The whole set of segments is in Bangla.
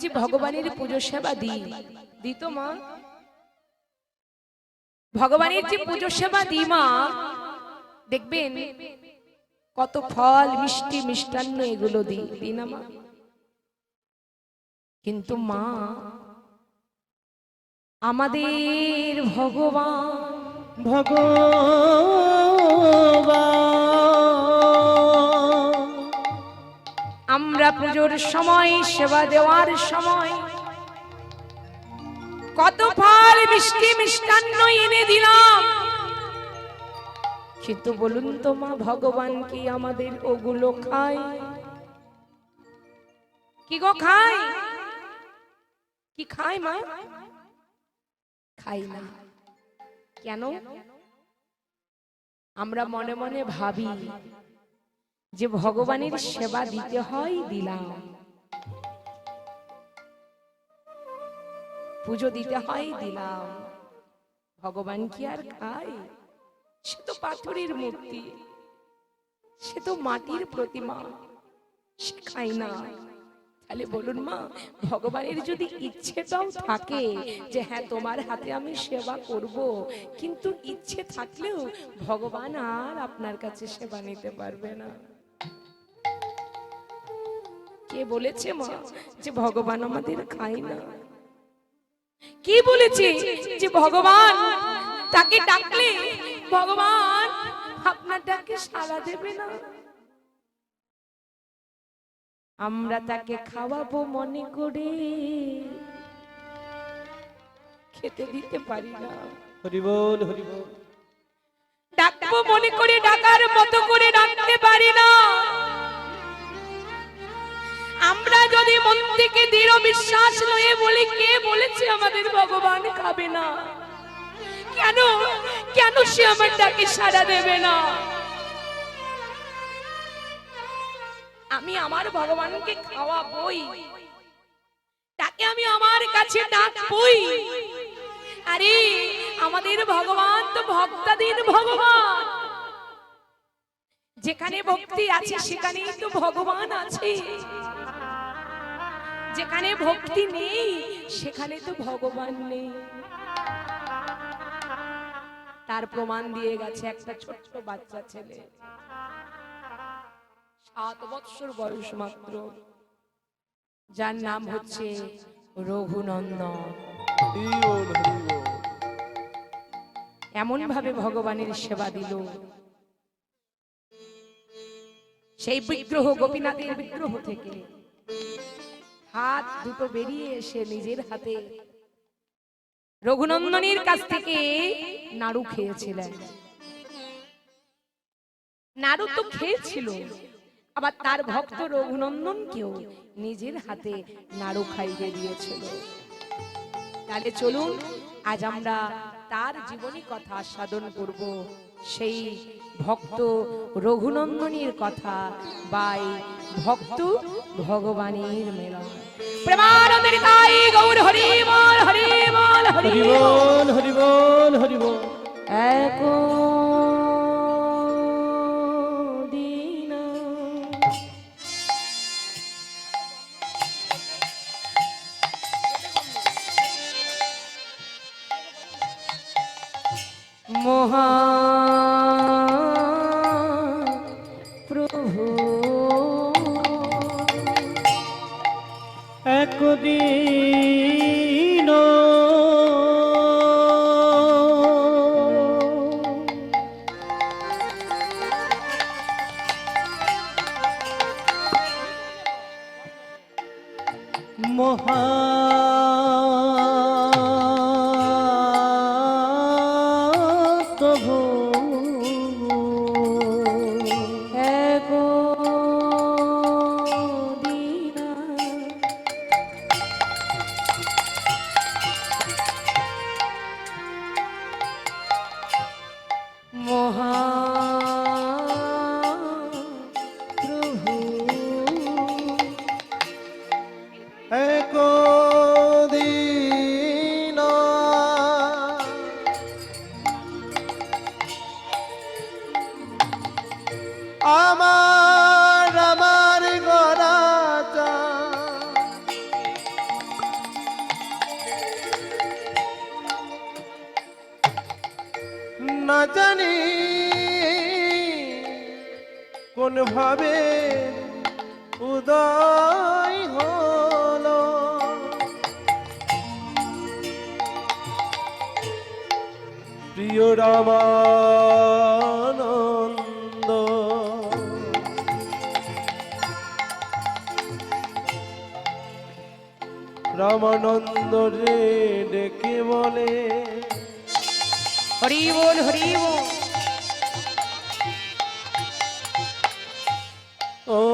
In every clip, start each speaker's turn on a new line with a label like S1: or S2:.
S1: যে ভগবানের পুজো সেবা দিই। দিত মা। ভগবানের যে পুজো সেবা দিই মা, দেখবেন কত ফল, মিষ্টি, মিষ্টান্ন এগুলো দিই। দিই না মা। কিন্তু মা, আমাদের ভগবান
S2: ভগবান
S1: আমরা পুজোর সময়, সেবা দেওয়ার সময়। কত ফল মিষ্টি মিষ্টান্ন এনে দিলাম। কিন্তু বলুন তো মা ভগবান কি আমাদের ওগুলো খায়? কি গো খায়? কি খায় মা? খাই না। কেন? আমরা মনে মনে ভাবি যে ভগবানের সেবা দিতে হয়, দিলাম। পুজো দিতে হয়, দিলাম। ভগবান কি আর খায়? সে তো পাথরের মূর্তি। সে তো মাটির প্রতিমা। সে খায় না। তাহলে বলুন মা, ভগবানের যদি ইচ্ছেটাও থাকে যে হ্যাঁ তোমার হাতে আমি সেবা করব, কিন্তু ইচ্ছে থাকলেও ভগবান আর আপনার কাছে সেবা নিতে পারবে না। কে বলেছে মা যে ভগবান আমাদের খায় না? কি বলেছে যে ভগবান তাকে ডাকলে ভগবান আপনার ডাকে সাড়া দেবে না? আমরা তাকে খাওয়াবো মনে করে। খেতে দিতে পারি না।
S2: হরিবল হরিবল
S1: ডাকবো মনে করে ডাকার মতো করে ডাকতে পারি না। আমরা যদি মন থেকে দৃঢ় বিশ্বাস লয়ে বলি, কে বলেছে আমাদের ভগবান খাবে না? কেন? কেন সে আমার ডাকে সাড়া দেবে না? আমি আমার ভগবানকে খাওয়া বই তাকে আমি আমার কাছে ডাকবই। আরে, আমাদের ভগবান তো ভক্তাধীন ভগবান। যেখানে ভক্তি আছে, সেখানেই তো ভগবান আছে। যেখানে ভক্তি নেই, সেখানে তো ভগবান নেই। তার প্রমাণ দিয়ে গেছে একটা ছোট্ট বাচ্চা ছেলে। সাত বৎসর বয়স মাত্র। যার নাম হচ্ছে রঘুনন্দন। এমন ভাবে ভগবানের সেবা দিল। সেই বিগ্রহ গোপীনাথের বিগ্রহ থেকে হাত দুটো বেরিয়ে এসে নিজের হাতে রঘুনন্দনের কাছ থেকে নাড়ু খেয়েছিলেন। নাড়ু তো খেয়েছিল আবার তার ভক্ত রঘুনন্দনকেও নিজের হাতে নাড়ু খাইয়ে দিয়েছিল। তাহলে চলুন আজ আমরা তার জীবনী কথা সাধন করব। সেই ভক্ত রঘুনন্দনীর কথা বাই ভক্ত ভগবানের মেলা প্রেমানন্দের তাই গৌর হরি বল হরি বল হরি বল।
S2: হরিবল হরিবল হরিবল
S1: এক
S2: কোন ভাবে উদয় হলো? প্রিয় রামানন্দ রামানন্দ রে ডেকে বলে।
S1: হরি বল হরি বল।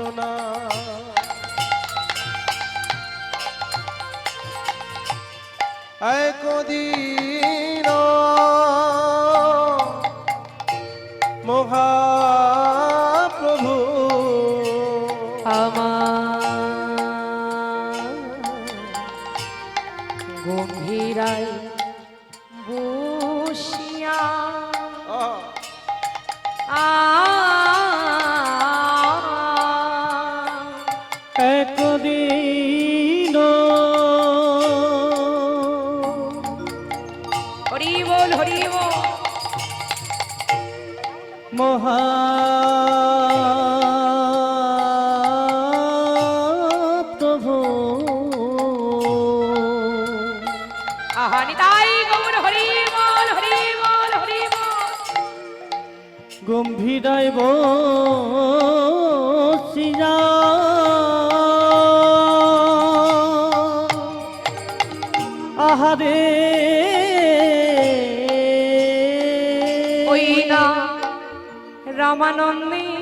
S2: শোনা একদিন মহাপ্রভু
S1: আমার গম্ভীরায় বসিয়া রামানন্দে রামানন্দে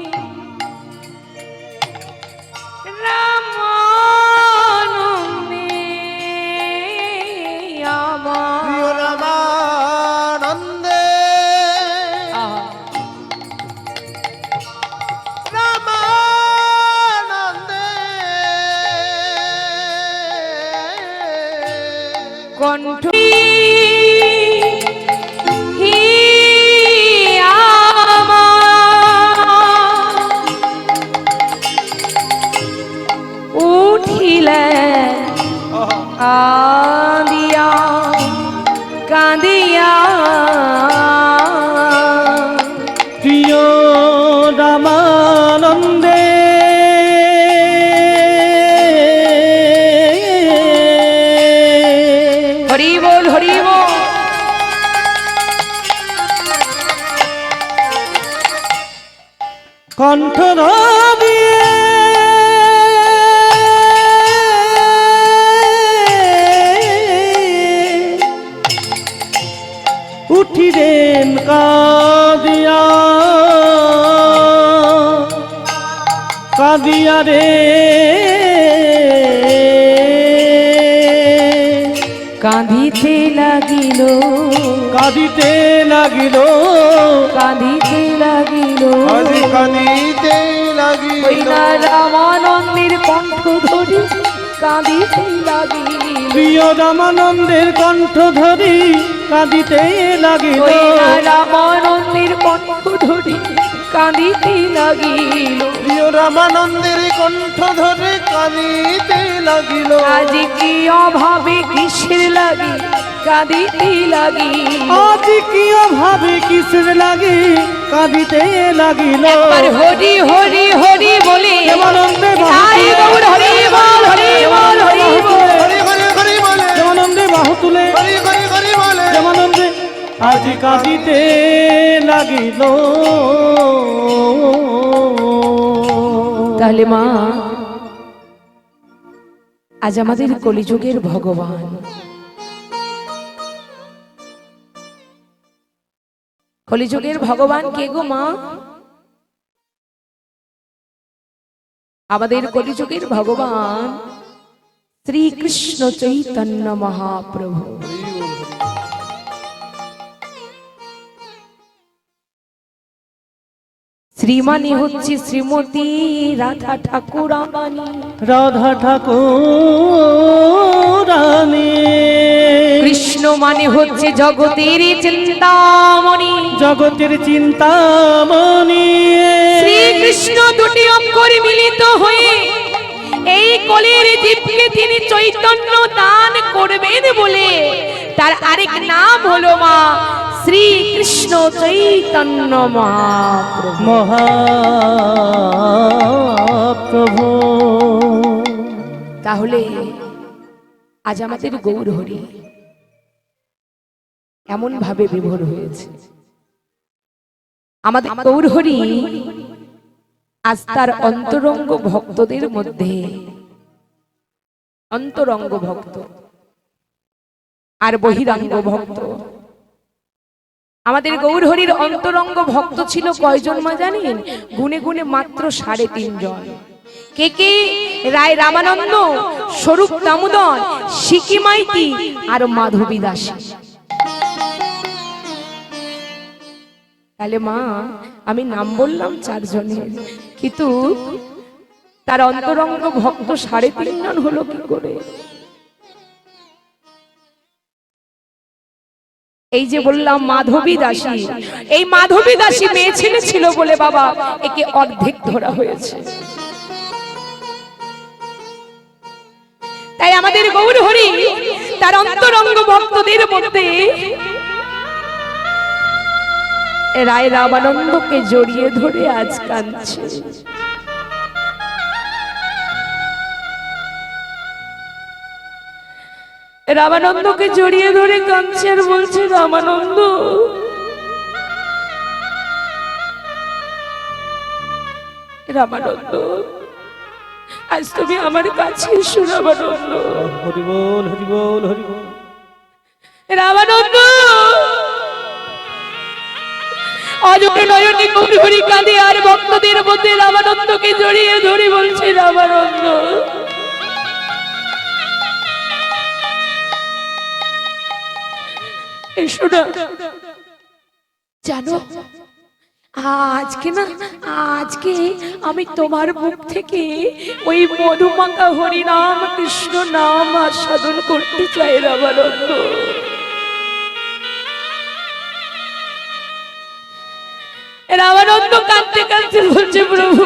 S1: উঠিলে কাঁদিয়া কাঁদিয়া
S2: কাদিয়া রে।
S1: কাঁদিতে লাগিল।
S2: কাঁদিতে লাগিল।
S1: কাঁদিতে লাগিল।
S2: কাঁদিতে লাগিল।
S1: রামানন্দের কণ্ঠ ধরি কাঁদিতে লাগিল।
S2: প্রিয় রামানন্দের কণ্ঠ ধরি কাঁদিতে লাগিল।
S1: রামানন্দের কণ্ঠ ধরি কাঁদিতে লাগিল।
S2: প্রিয় রামানন্দের কণ্ঠ ধরে কাঁদিতে লাগিল।
S1: আজ কি অভাবে কিসের লাগি? কাঁদিতে লাগি।
S2: আজ কি অভাবে কিসের লাগে? কাঁদিতে লাগিল।
S1: হরি হরি হরি
S2: আজ কাঁদিতে লাগিল।
S1: তাহলে মা, আজ আমাদের কলিযুগের ভগবান। কলিযুগের ভগবান কে গো মা? আমাদের কলিযুগের ভগবান শ্রীকৃষ্ণ চৈতন্য মহাপ্রভু। শ্রীমানি হচ্ছে শ্রীমতী রাধা ঠাকুরাবানী
S2: রাধা ঠাকুরানী
S1: কৃষ্ণ মানে হচ্ছে জগতের চিন্তামণি।
S2: জগতের চিন্তামণি।
S1: শ্রীকৃষ্ণ দুটি অক্ষর মিলিত হয়ে এই কলির জীবকে তিনি চৈতন্য দান করবেন বলে। তার আরেক নাম হলো মা শ্রীকৃষ্ণ চৈতন্য মহাপ্রভু। তাহলে আজ আমাদের গৌর হরি এমন ভাবে বিভোর হয়েছে? আমাদের গৌর হরি আজ তার অন্তরঙ্গ ভক্তদের মধ্যে অন্তরঙ্গ ভক্ত আর বহিরাঙ্গ ভক্ত আমাদের গৌর হরির অন্তরঙ্গ ভক্ত ছিল কয়জন মা জানেন? গুনে গুনে মাত্র সাড়ে তিনজন। কে কে? রায় রামানন্দ স্বরূপ দামোদর সিকি মাইতি আর মাধবী দাসী। তাহলে মা আমি নাম বললাম চারজনের। কিন্তু তার অন্তরঙ্গ ভক্ত সাড়ে তিনজন হলো কি করে? এই যে বললাম মাধবী দাসী এই মাধবী দাসী মেয়ে ছেলে ছিল বলে বাবা একে অর্ধেক ধরা হয়েছে। তাই আমাদের গৌর হরি তার অন্তরঙ্গ ভক্তদের মধ্যে রায় রামানন্দকে জড়িয়ে ধরে আজ কাঁদছে। রামানন্দকে জড়িয়ে ধরে কাঁদছে আর বলছে রামানন্দ রামানন্দ আজ তুমি আমার কাছে এসো রামানন্দ।
S2: হরি বল হরি বল হরি বল
S1: রামানন্দ অজয় নয়নে গৌর কাঁদে আর ভক্তদের মধ্যে রামানন্দকে জড়িয়ে ধরে বলছে রামানন্দ জানো, আজকে না, আজকে আমি তোমার মুখ থেকে ওই নাম কৃষ্ণ নাম করতে চাই রামানন্দ। কাঁদতে কাঁদতে বলছে, প্রভু,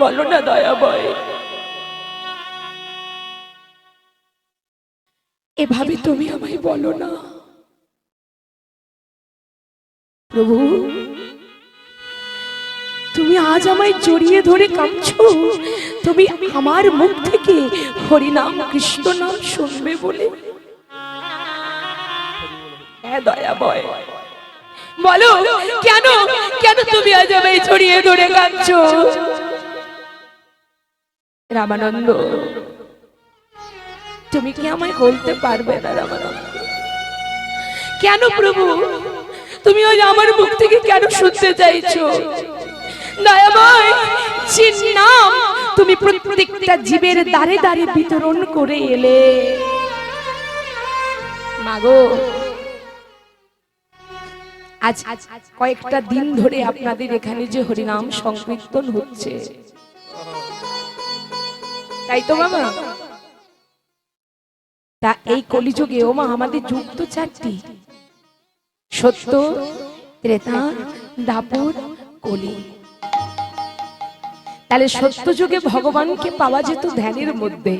S1: বলো না দয়া বয় এভাবে তুমি আমায় বলো না। প্রভু, তুমি আজ আমায় জড়িয়ে ধরে কাঁদছো। তুমি আমার মুখ থেকে হরিনাম, কৃষ্ণ নাম শুনবে বলে। হ্যাঁ দয়া বয় বলো, কেন কেন তুমি আজ আমায় জড়িয়ে ধরে কাঁদছো? রামানন্দ তুমি কি আমায় বলতে পারবে না, রামানন্দ? কেন প্রভু? তুমি ওই আমার মুখ থেকে কেন শুনতে চাইছো? তুমি প্রত্যেকটা জীবের দ্বারে দ্বারে বিতরণ করে এলে। মাগো, আজ কয়েকটা দিন ধরে আপনাদের এখানে যে হরিনাম সংকীর্তন হচ্ছে। তাই তো বাবা তা এই কলিযুগে ও মা আমাদের যুগ তো চারটি। সত্য, ত্রেতা, দাপর, কলি। তাহলে সত্য যুগে ভগবানকে পাওয়া যেত ধ্যানের মধ্যে।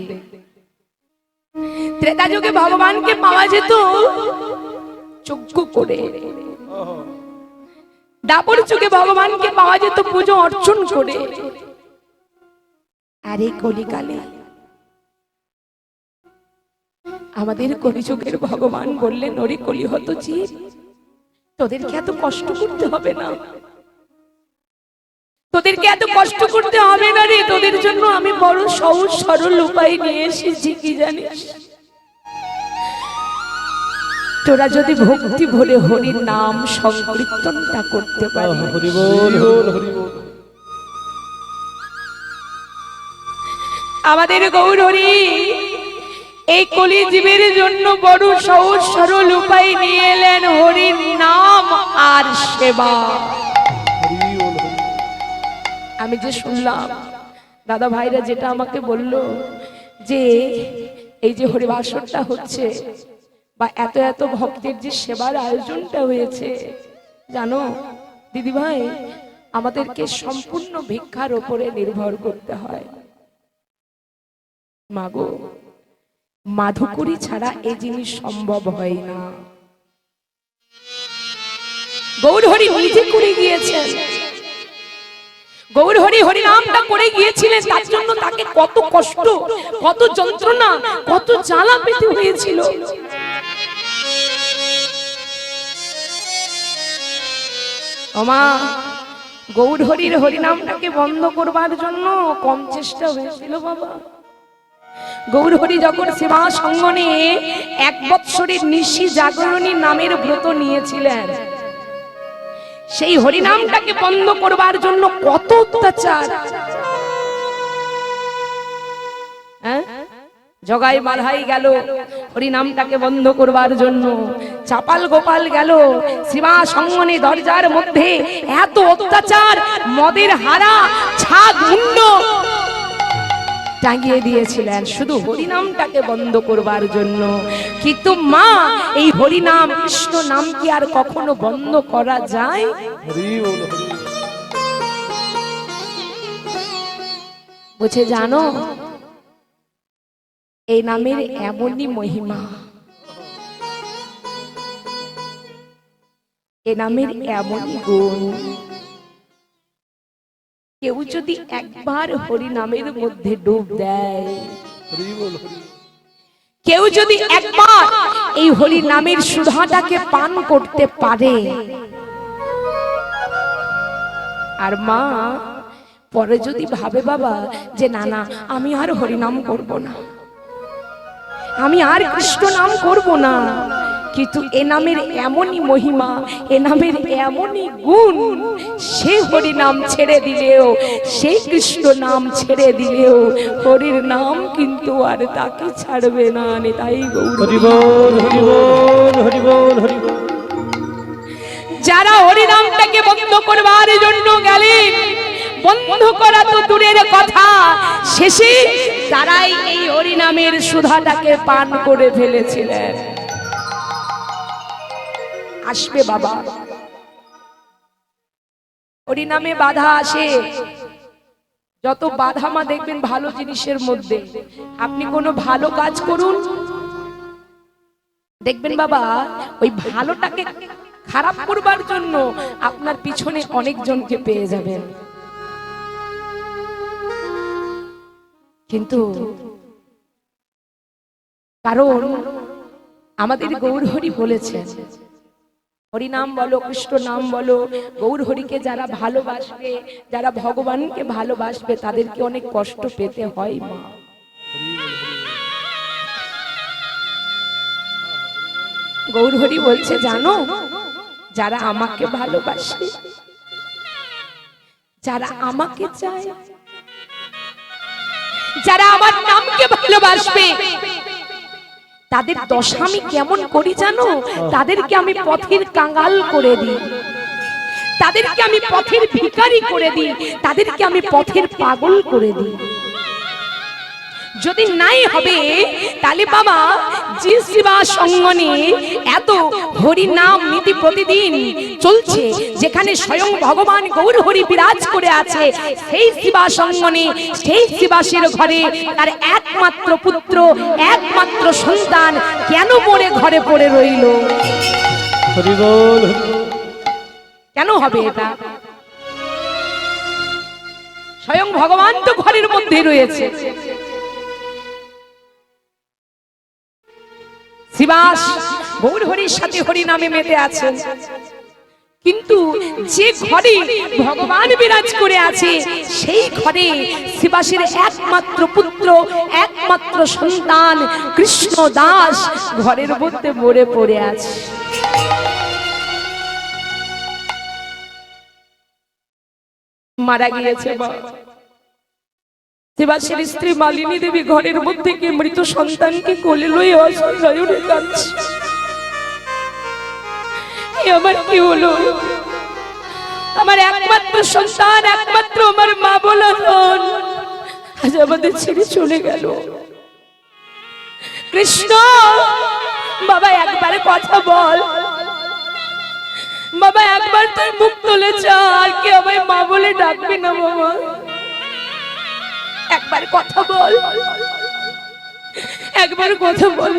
S1: ত্রেতা যুগে ভগবানকে পাওয়া যেত যজ্ঞ করে। দাপর যুগে ভগবানকে পাওয়া যেত পুজো অর্চন করে। আর এই কলিকালে আমাদের কলিযুগের ভগবান বললেন ওরে কলি হত জীব তোদেরকে এত কষ্ট করতে হবে না। তোদেরকে এত কষ্ট করতে হবে না রে তোদের জন্য আমি বড় সহজ সরল উপায় নিয়ে এসেছি কি জানিস? তোরা যদি ভক্তি ভরে হরির নাম সংকীর্তনটা করতে পারিস।
S2: আমাদের বল হরি
S1: এই কলিজীবের জন্য বড় সহজ সরল উপায় নিয়ে এলেন হরির নাম আর সেবা। আমি যে শুনলাম, দাদা ভাইরা যেটা আমাকে বলল যে এই যে হরিবাসরটা হচ্ছে বা এত এত ভক্তের যে সেবার আয়োজনটা হয়েছে, জানো দিদি ভাই আমাদেরকে সম্পূর্ণ ভিক্ষার ওপরে নির্ভর করতে হয়। মাগো মাধুকরী ছাড়া এই জিনিস সম্ভব হয় না। গৌরহরি নিজে করে গিয়েছেন। গৌরহরি হরিনামটা করে গিয়েছিলেন, তার জন্য তাকে কত কষ্ট, কত যন্ত্রণা, কত জ্বালা পেতে হয়েছিল। ওমা গৌরহরির হরিনামটাকে বন্ধ করবার জন্য কম চেষ্টা হয়েছিল বাবা। গৌরহরি যখন সেবা সঙ্গ নিয়ে এক বৎসরের নিশি জাগরণী নামের ব্রত নিয়েছিলেন, সেই হরিনামটাকে বন্ধ করবার জন্য কত অত্যাচার হ্যাঁ? জগাই মালহাই গেল, হরিনামটাকে বন্ধ করবার জন্য চাপাল গোপাল গেল শিবা সঙ্গনে দরজার মধ্যে এত অত্যাচার, মদের হারা, ছাদ মুন্ড টাঙিয়ে দিয়েছিলেন। শুধু হরিনামটাকে বন্ধ করবার জন্য। কিন্তু মা এই হরিনাম কৃষ্ণ নাম কি আর কখনো বন্ধ করা যায়? বুঝে জানো এই নামের এমনই মহিমা। এ নামের এমনই গুণ। কেউ যদি একবার হরি নামের মধ্যে ডুব দেয়। কেউ যদি একবার এই হরি নামের সুধাটাকে পান করতে পারে। আর মা, পরে যদি ভাবে বাবা যে না না, আমি আর হরিনাম করব না। আমি আর কৃষ্ণ নাম করব না। কিন্তু এ নামের এমনই মহিমা এ নামের এমনই গুণ সে হরি নাম ছেড়ে দিলেও সেই কৃষ্ণ নাম ছেড়ে দিলেও হরির নাম কিন্তু আর তাকে ছাড়বে না তাই যারা হরিনামটাকে বন্ধ করবার জন্য গেলেন বন্ধ করা তো দূরের কথা। শেষে তারাই এই হরিনামের সুধাটাকে পান করে ফেলেছিলেন। আসবে বাবা। হরিনামে বাধা আসে। যত বাধা মা দেখবেন ভালো জিনিসের মধ্যে। আপনি কোনো ভালো কাজ করুন। দেখবেন বাবা, ওই ভালোটাকে খারাপ করবার জন্য আপনার পিছনে অনেকজনকে পেয়ে যাবেন। কিন্তু কারণ আমাদের গৌরহরি বলেছেন হরিনাম বলো, কৃষ্ণ নাম বলো গৌরহরিকে যারা ভালোবাসবে, যারা ভগবানকে ভালোবাসবে, তাদেরকে অনেক কষ্ট পেতে হয় মা। গৌরহরি বলছে, জানো, যারা আমাকে ভালোবাসে, যারা আমাকে চায়, যারা আমার নামকে ভালোবাসবে তাদের দশা আমি কেমন করি জানো? তাদেরকে আমি পথের কাঙ্গাল করে দিই। তাদেরকে আমি পথের ভিকারি করে দিই। তাদেরকে আমি পথের পাগল করে দিই। যদি নাই হবে তাহলে বাবা যে শিবা সঙ্গনে এত হরি নাম নীতি প্রতিদিন চলছে যেখানে স্বয়ং ভগবান গৌর হরি বিরাজ করে আছে। সেই শিবা সঙ্গনে সেই শিবাসের ঘরে তার একমাত্র পুত্র একমাত্র সন্তান কেন মরে ঘরে পড়ে রইল? কেন হবে এটা? স্বয়ং ভগবান তো ঘরের মধ্যে রয়েছে। শিবাস গৌর হরির সাথে হরি নামে মেতে আছেন। কিন্তু যে ঘরে ভগবান বিরাজ করে আছে, সেই ঘরে শিবাসের একমাত্র পুত্র, একমাত্র সন্তান কৃষ্ণ দাস ঘরের মধ্যে মরে পড়ে আছে। মারা গিয়েছে দেবাসের স্ত্রী মালিনী দেবী ঘরের মধ্যে গিয়ে মৃত সন্তানকে কোলে লয়ে অসহায়নে কাঁদছে। আমার কি হলো? আমার একমাত্র সন্তান, একমাত্র আমার মা বলা ধন। আজ আমাদের ছেড়ে চলে গেল। কৃষ্ণ, বাবা একবার কথা বল। বাবা একবার তুই মুখ তুলে চা আর কি আমায় মা বলে ডাকবি না, বাবা। একবার কথা বল। একবার কথা বল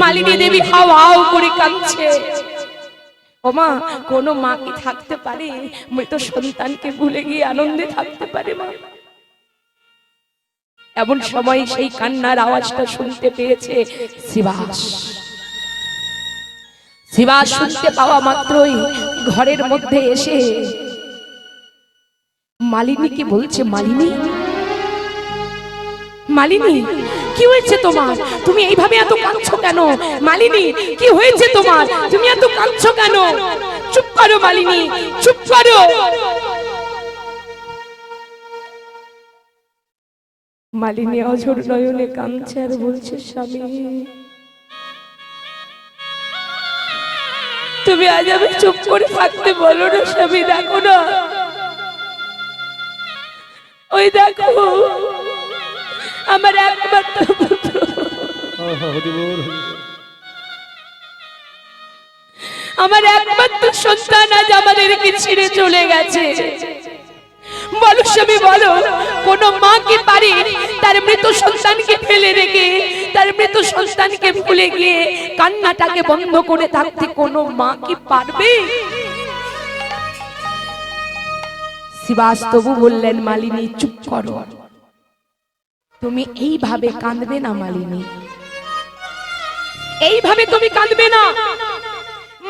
S1: মালিনী দেবী হাও হাও করে কাঁদছে। ওমা কোন মা কি থাকতে পারে? মৃত সন্তানকে ভুলে গিয়ে আনন্দে থাকতে পারে মা। এমন সময় সেই কান্নার আওয়াজটা শুনতে পেয়েছে শিবাস। শিবাস শুনতে পাওয়া মাত্রই ঘরের মধ্যে এসে মালিনীকে বলছে? মালিনী? মালিনী কি হয়েছে তোমার? তুমি এইভাবে এত কাঁদছো কেন? মালিনী কি হয়েছে তোমার? তুমি এত কাঁদছো কেন? চুপ করো মালিনী চুপ করো। মালিনী অঝর নয়নে কাঁদছে আর বলছে স্বামী তুমি আজ আমি চুপ করে থাকতে বলো না স্বামী দেখো না ওই দেখো, আমার একমাত্র আমার একমাত্র সন্তান আজ আমাদেরকে ছেড়ে চলে গেছে। বলো স্বামী, বলো, কোন মা কি পারে তার মৃত সন্তানকে ফেলে রেখে, তার মৃত সন্তানকে ভুলে গিয়ে কান্নাটাকে বন্ধ করে থাকতে কোনো মা কি পারবে? শিবাস তবু বললেন মালিনী চুপ করো। তুমি এইভাবে কাঁদবে না মালিনী। এইভাবে তুমি কাঁদবে না।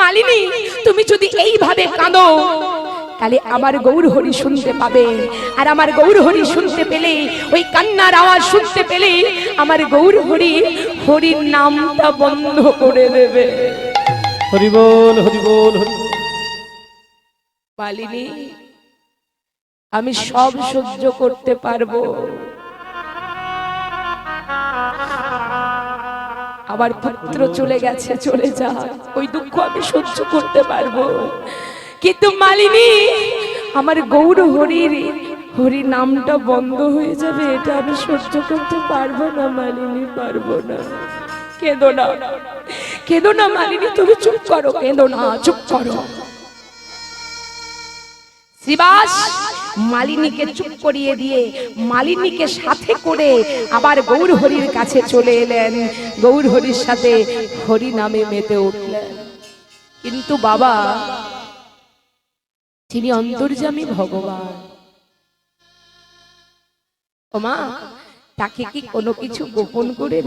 S1: মালিনী তুমি যদি এইভাবে কাঁদো তাহলে আমার গৌর হরি শুনতে পাবে। আর আমার গৌর হরি শুনতে পেলে ওই কান্নার আওয়াজ শুনতে পেলে আমার গৌর হরি হরির নামটা বন্ধ করে দেবে।
S2: হরি বল হরি বল হরি।
S1: মালিনী আমি সব সহ্য করতে পারব। আমার পুত্র চলে গেছে চলে যা ওই দুঃখ আমি সহ্য করতে পারব। কিন্তু মালিনী আমার গৌর হরির হরি নামটা বন্ধ হয়ে যাবে এটা আমি সহ্য করতে পারব না মালিনী পারব না। কেঁদো না। কেঁদো না মালিনী তুমি চুপ করো কেঁদো না চুপ করো। শিবাস মালিনীকে চুপ করিয়ে দিয়ে মালিনীকে সাথে করে আবার গৌর হরির কাছে চলে এলেন। গৌর হরির সাথে হরি নামে মেতে উঠলেন। কিন্তু বাবা, তিনি অন্তর্যামী ভগবান। ওমা, তাকে কি কোনো কিছু গোপন করে